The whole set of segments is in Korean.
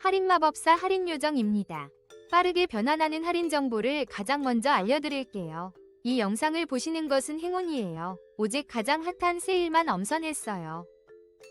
할인마법사 할인요정입니다. 빠르게 변환하는 할인 정보를 가장 먼저 알려드릴게요. 이 영상을 보시는 것은 행운이에요. 오직 가장 핫한 세일만 엄선했어요.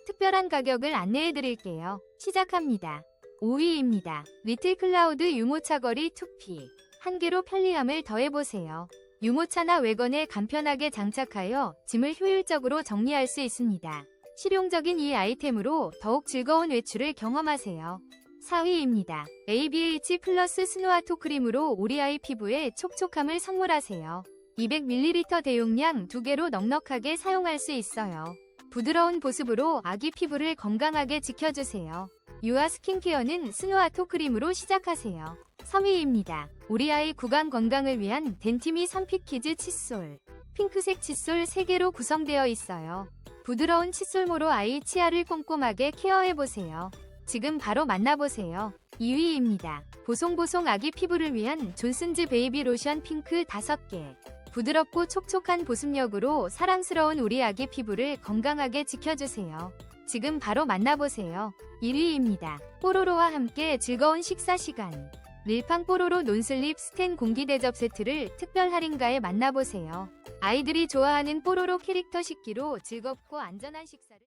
특별한 가격을 안내해드릴게요. 시작합니다. 5위입니다. 리틀 클라우드 유모차 거리 2P. 한 개로 편리함을 더해보세요. 유모차나 외건에 간편하게 장착하여 짐을 효율적으로 정리할 수 있습니다. 실용적인 이 아이템으로 더욱 즐거운 외출을 경험하세요. 4위입니다. ABH 플러스 스노아토 크림으로 우리 아이 피부에 촉촉함을 선물하세요. 200ml 대용량 2개로 넉넉하게 사용할 수 있어요. 부드러운 보습으로 아기 피부를 건강하게 지켜주세요. 유아 스킨케어는 스노아토 크림으로 시작하세요. 3위입니다. 우리 아이 구강 건강을 위한 덴티미 선픽키즈 칫솔. 핑크색 칫솔 3개로 구성되어 있어요. 부드러운 칫솔모로 아이 치아를 꼼꼼하게 케어해보세요. 지금 바로 만나보세요. 2위입니다. 보송보송 아기 피부를 위한 존슨즈 베이비 로션 핑크 5개. 부드럽고 촉촉한 보습력으로 사랑스러운 우리 아기 피부를 건강하게 지켜주세요. 지금 바로 만나보세요. 1위입니다. 뽀로로와 함께 즐거운 식사 시간. 릴팡 뽀로로 논슬립 스텐 공기 대접 세트를 특별 할인가에 만나보세요. 아이들이 좋아하는 뽀로로 캐릭터 식기로 즐겁고 안전한 식사를